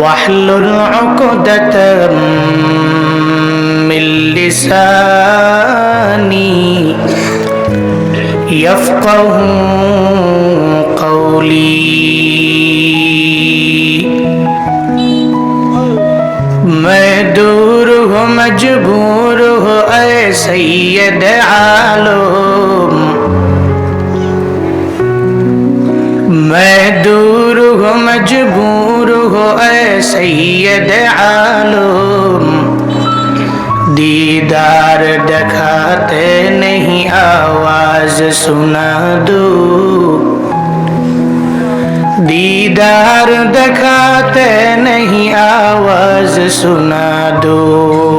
واحلل عقدة من لساني يفقه قولي मैं दूर हूँ मजबूर हो ऐ सैयद आलम मैं दूर ہو مجبور ہو اے سید عالم۔ دیدار دکھاتے نہیں، آواز سنا دو۔ دیدار دکھاتے نہیں، آواز سنا دو۔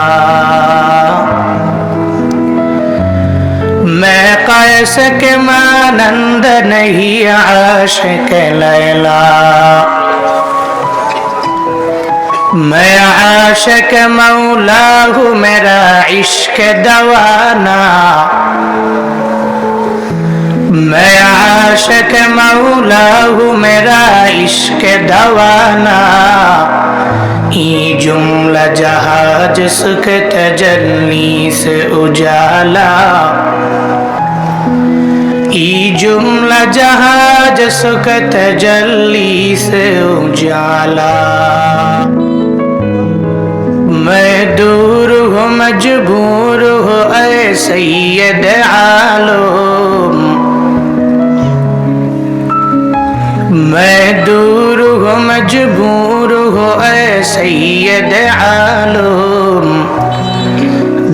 عاشق مانند نہیں، عاشق لیلا۔ میں عاشق مولا ہوں میرا عشق دوانا۔ میں عاشق مولا ہوں میرا عشق دوانا۔ جملہ جہاں جس کے تجلی سے اجالا۔ جملہ جہاں جس کا تجلی سے اجالا۔ میں دور ہوں، مجبور ہوں، اے سید عالم۔ میں دور ہوں، مجبور ہوں، اے سید عالم۔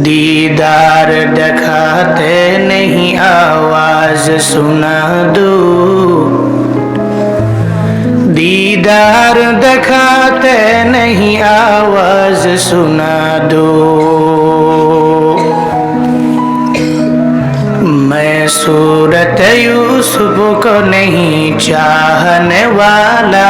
دیدار دکھاتے نہیں، آواز سنا دو۔ دیدار دکھاتے نہیں، آواز سنا دو۔ میں صورت یوسف کو نہیں چاہنے والا۔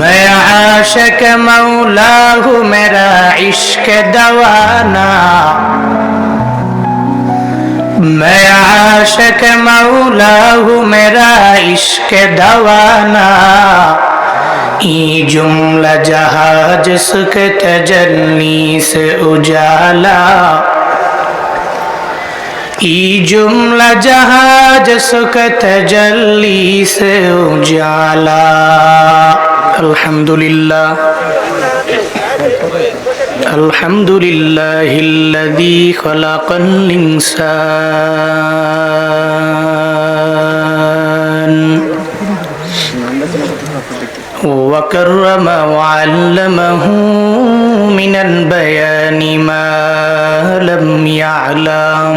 میں عاشق مولا ہوں میرا عشق دوانا میں عاشق مولا ہوں میرا عشق دوانا ای جملہ جہاں جس کے تجلی سے اجالا ای جملہ جہاں جس کے تجلی سے اجالا الحمد لله الحمد لله الذي خلق الإنسان وكرم وعلمه من البيان ما لم يعلم.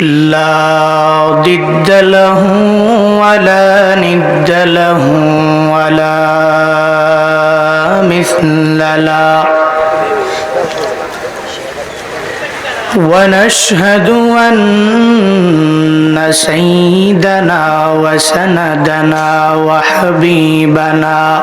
لا ضد له ولا ند له ولا مثل له ونشهد أن سيدنا وسندنا وحبيبنا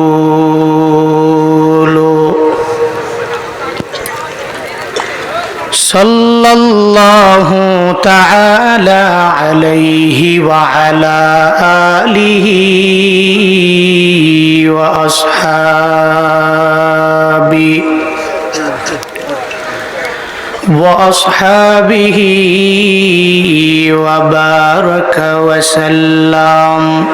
صلى الله تعالى عليه وعلى آله وأصحابه وأصحابه وبارك وسلم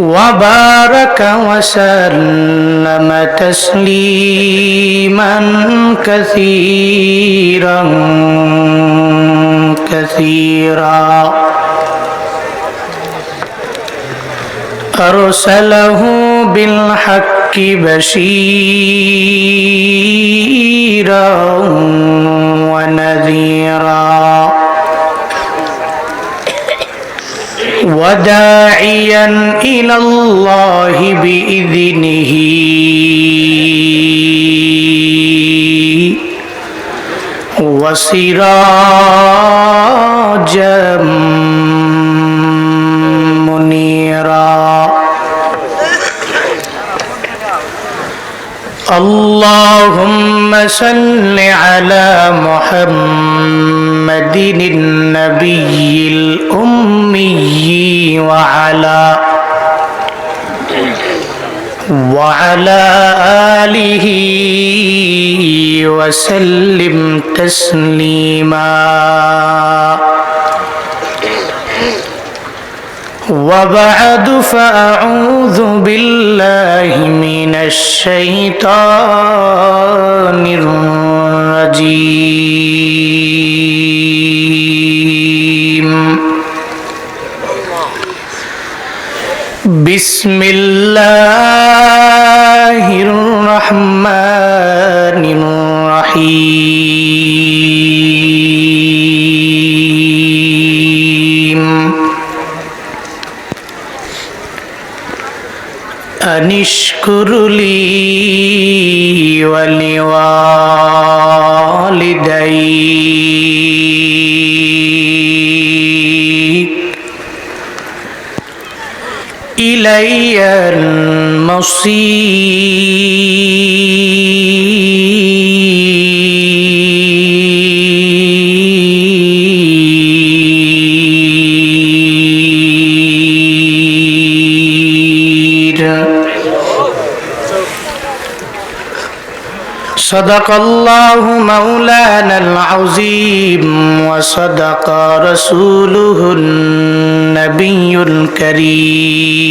وبارك وسلم تسليما كثيرا كثيرا. أرسله بالحق بشيرا ونذيرا. وداعيا إلى الله بإذنه. وسراجا منيرا. اللهم صل على محمد النبي الأمي وعلى وعلى آله وسلم تسليما. وبعد فأعوذ بالله من الشيطان الرجيم. بسم الله الرحمن الرحيم أن اشكر لي صدق الله مولانا العظيم وصدق رسوله النبي الكريم.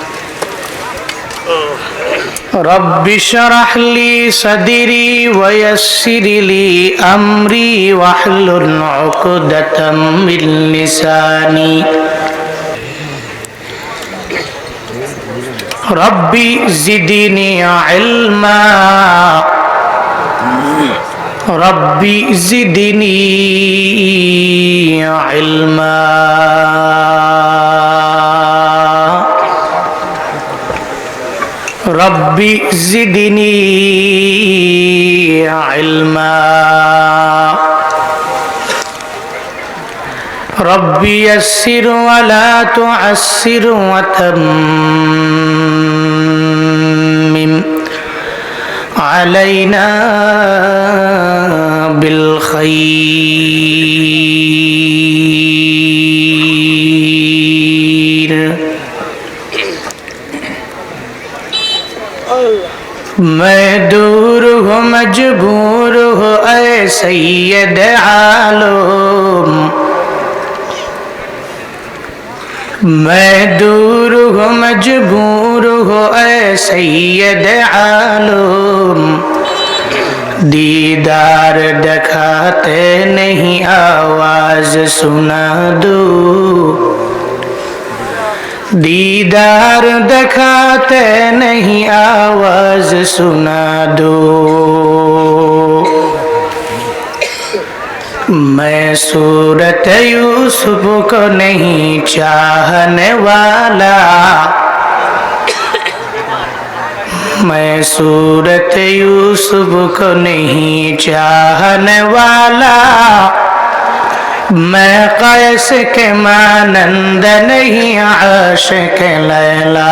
رب اشرح لي صدري ويسر لي أمري واحلل عقدة من لساني. ربي زدني علما. ربي زدني علما. ربي زدني علما. رب يسر ولا تعسر وتمم علينا بالخير. میں دور ہوں، مجبور ہو اے سید عالم۔ میں دور ہوں، مجبور ہو اے سید عالم۔ دیدار دکھاتے نہیں، آواز سنا دوں دیدار دکھاتے نہیں، آواز سنا دو۔ میں صورت یوسف کو نہیں چاہنے والا۔ میں صورت یوسف کو نہیں چاہنے والا۔ میں قیس کے مانند نہیں عاشق لیلا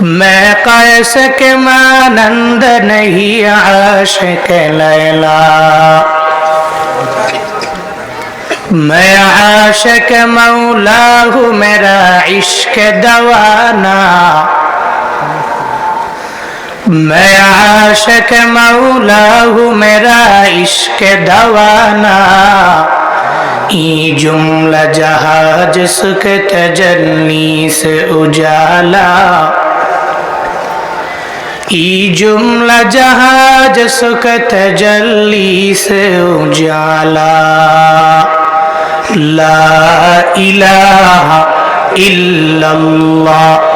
میں قیس کے مانند نہیں عاشق لیلا میں عاشق مولا ہوں میرا عشق دوانا میں عاشق مولا ہوں میرا عشق دوانا ای جملہ جہاں جس کے تجلی سے اجالا ای جملہ جہاں جس کے تجلی سے اجالا لا الہ الا اللہ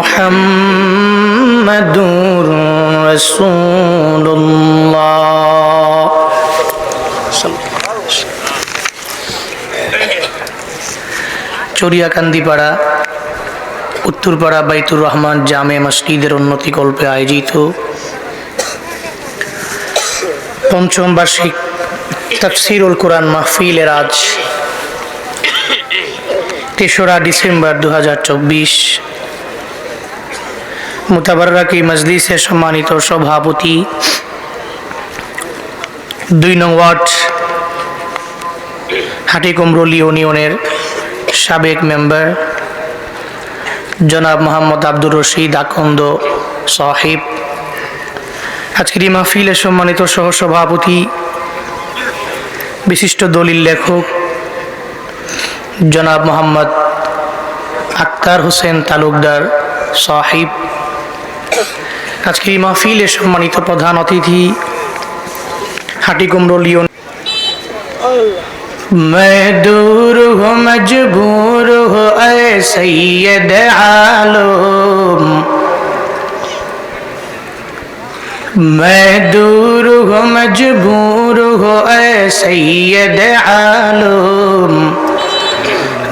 محمد رسول الله চরিয়াকান্দিপাড়া উত্তরপাড়া বাইতুর রহমান জামে মসজিদের উন্নতিকল্পে আয়োজিত পঞ্চম বার্ষিক তফসিরুল কোরআন মাহফিলের আজ তেসরা ডিসেম্বর দু হাজার চব্বিশ মোতাবারকি মজলিসের সম্মানিত সভাপতি। দুই নং ওয়ার্ড, হাটিকুমরুল ইউনিয়নের সাবেক মেম্বার, জনাব মোহাম্মদ আব্দুর রশিদ আকন্দ সাহিব। আজকের এই মাহফিলের সম্মানিত সহসভাপতি, বিশিষ্ট দলিল লেখক, জনাব মোহাম্মদ আক্তার হোসেন তালুকদার সাহিব। আজকে এই মাহফিলের সম্মানিত প্রধান অতিথি হাটিকুমরো লিওন میں دور ہوں مجبور ہو اے سید عالم میں دور ہوں مجبور ہو اے سید عالم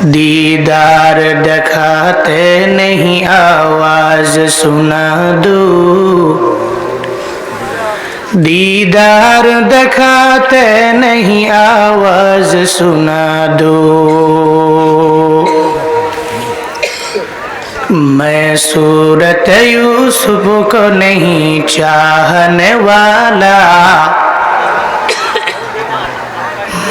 دیدار دکھاتے نہیں، آواز سنا دو۔ دیدار دکھاتے نہیں، آواز سنا دو۔ میں صورت یوسف کو نہیں چاہنے والا۔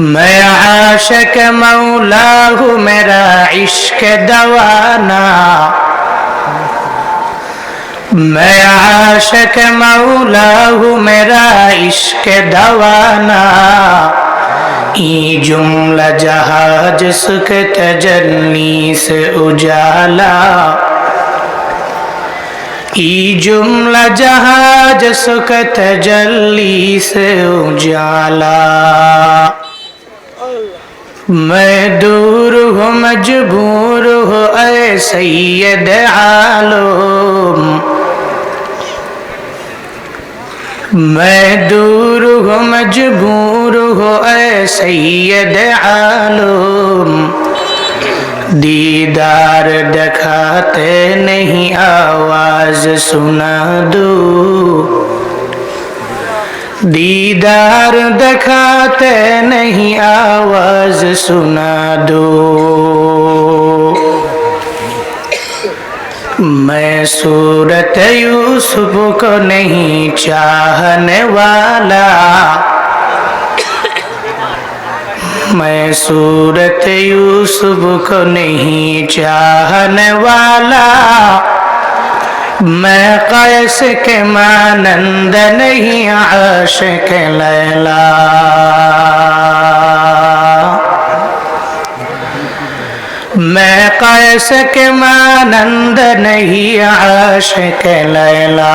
میں عاشق مولا ہوں میرا عشق دوانا۔ میں عاشق مولا ہوں میرا عشق دوانا۔ ای جملہ جہاج سکت کے سے اجالا۔ ای جملہ جہاج سکت جلی سے اجالا۔ میں دور ہوں، مجبور ہو اے سید عالم۔ میں دور ہوں، مجبور ہو اے سید عالم۔ دیدار دکھاتے نہیں، آواز سنا دو۔ دیدار دکھاتے نہیں، آواز سنا دو۔ میں صورت یوسف کو نہیں چاہنے والا۔ میں صورت یوسف کو نہیں چاہنے والا۔ میں قیس کے مانند نہیں عاشق لیلا میں قیس کے مانند نہیں عاشق لیلا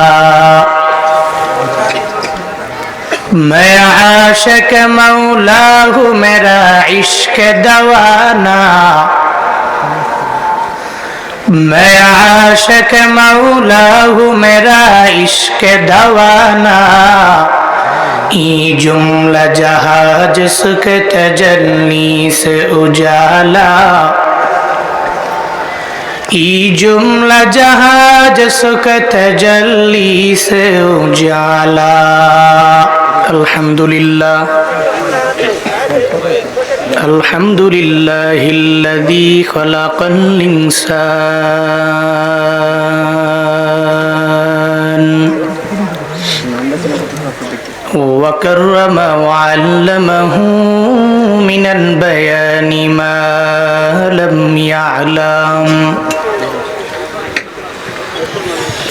میں عاشق مولا ہوں میرا عشق دوانا میں عاشق مولا ہوں میرا عشق دوانا۔ این جملہ جہاں جس کے تجلی سے اجالا۔ ای جملہ جہاں جس کے تجلی سے اجالا۔ الحمدللہ۔ الحمد لله الذي خلق الإنسان وكرم وعلمه من البيان ما لم يعلم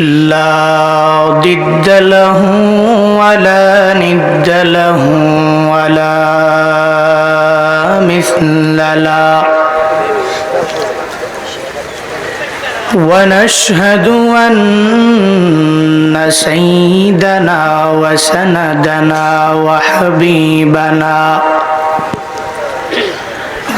لا ضد له ولا ند له ولا مثل له ونشهد أن سيدنا وسندنا وحبيبنا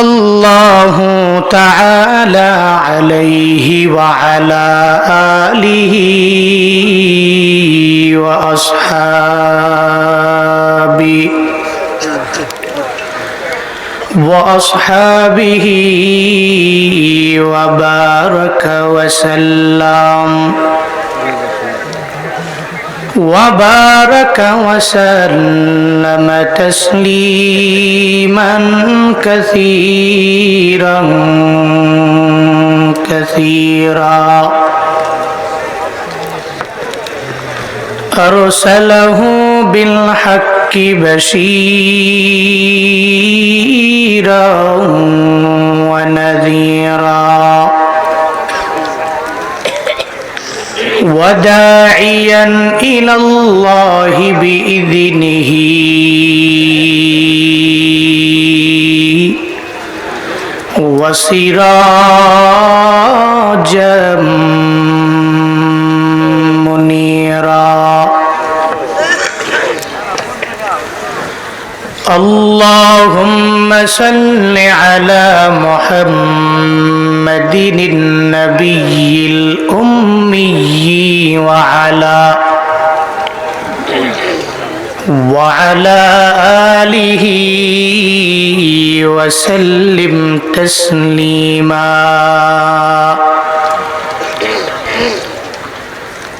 الله عليه وعلى آله وأصحابه وأصحابه وبارك وسلم وبارك وسلم تسليما كثيرا كثيرا. أرسله بالحق بشيرا ونذيرا. وداعيا إلى الله بإذنه. وسراجا منيرا. اللهم صل على محمد النبي الأمي وعلى وعلى آله وسلم تسليما.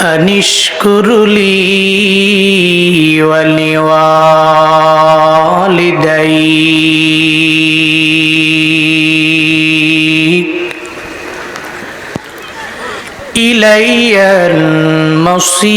أن اشكر لي ولوالديك إلي المصير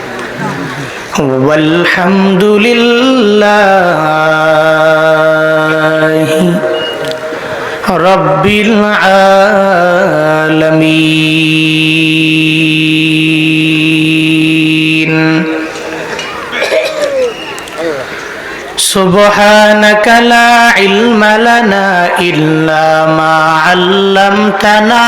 والحمد لله رب العالمين سبحانك لا علم لنا إلا ما علمتنا.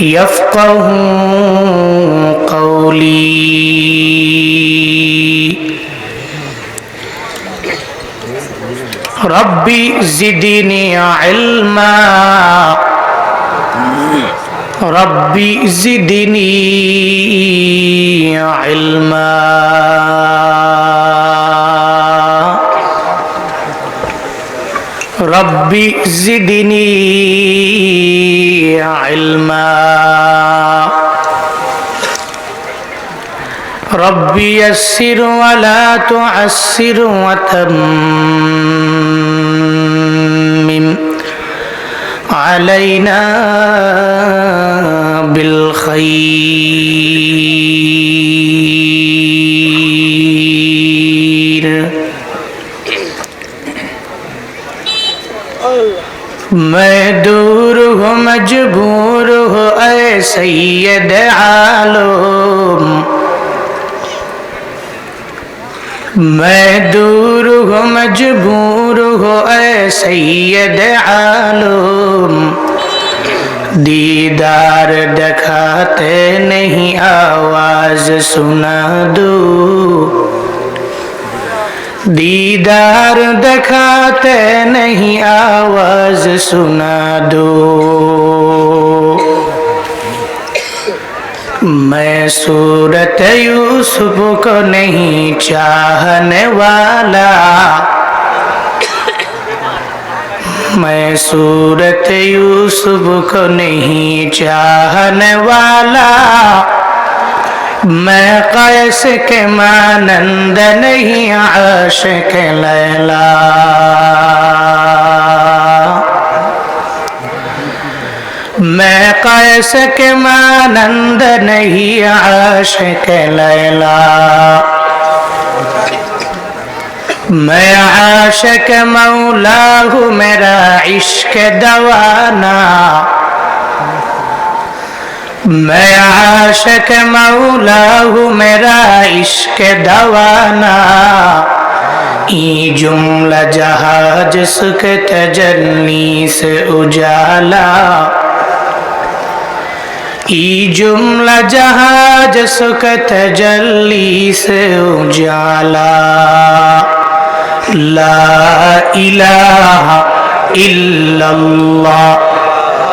يفقه قولي. ربي زدني علما. ربي زدني علما. ربي زدني علما. ربي يسر ولا تعسر وتمم. علينا بالخير. दूर हूँ मजबूर हो ऐ सैयद आलम मैं दूर हूँ मजबूर हो ऐ सैयद आलम दीदार दिखाते नहीं आवाज सुना दो دیدار دکھاتے نہیں، آواز سنا دو۔ میں صورت یوسف کو نہیں چاہنے والا۔ میں صورت یوسف کو نہیں چاہنے والا۔ میں قیس کے مانند نہیں عاشق لیلا میں قیس کے مانند نہیں عاشق لیلا میں عاشق مولا ہوں میرا عشق دوانا میں عاشق مولا ہوں میرا عشق دوانا ای جملہ جہاں جس کے تجلی سے اجالا ای جملہ جہاں جس کے تجلی سے اجالا لا الہ الا اللہ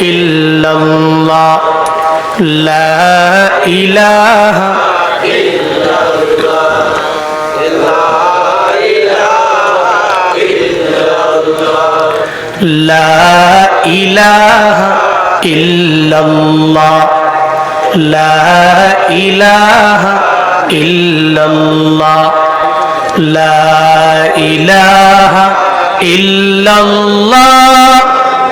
إلا الله لا إله لا إله إلا الله لا إله إلا الله لا إله إلا الله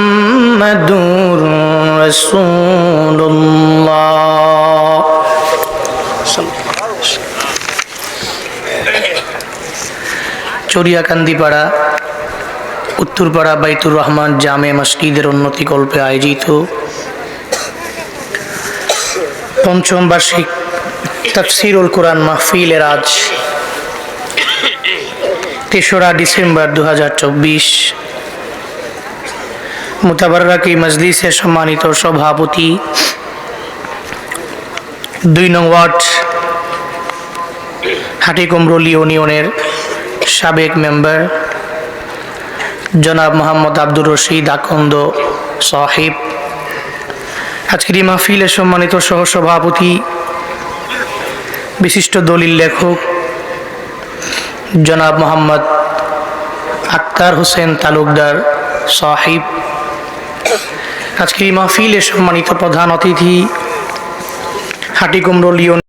মুহাম্মাদুর রাসূলুল্লাহ। চরিয়াকান্দিপাড়া উত্তরপাড়া বাইতুর রহমান জামে মসজিদের উন্নতি কল্পে আয়োজিত পঞ্চম বার্ষিক তফসিরুল কোরআন মাহফিলের আজ তেসরা ডিসেম্বর দু হাজার চব্বিশ মোতাবারকি মজলিসের সম্মানিত সভাপতি। দুই নং ওয়ার্ড হাটিকুমরুল ইউনিয়নের সাবেক মেম্বার, জনাব মোহাম্মদ আব্দুর রশিদ আকন্দ সাহিব। আজকের এই মাহফিলের সম্মানিত সহসভাপতি, বিশিষ্ট দলিল লেখক, জনাব মোহাম্মদ আক্তার হোসেন তালুকদার সাহিব। আজকের এই মাহফিলের সম্মানিত প্রধান অতিথি হাটিকুমরুল ইউনিয়ন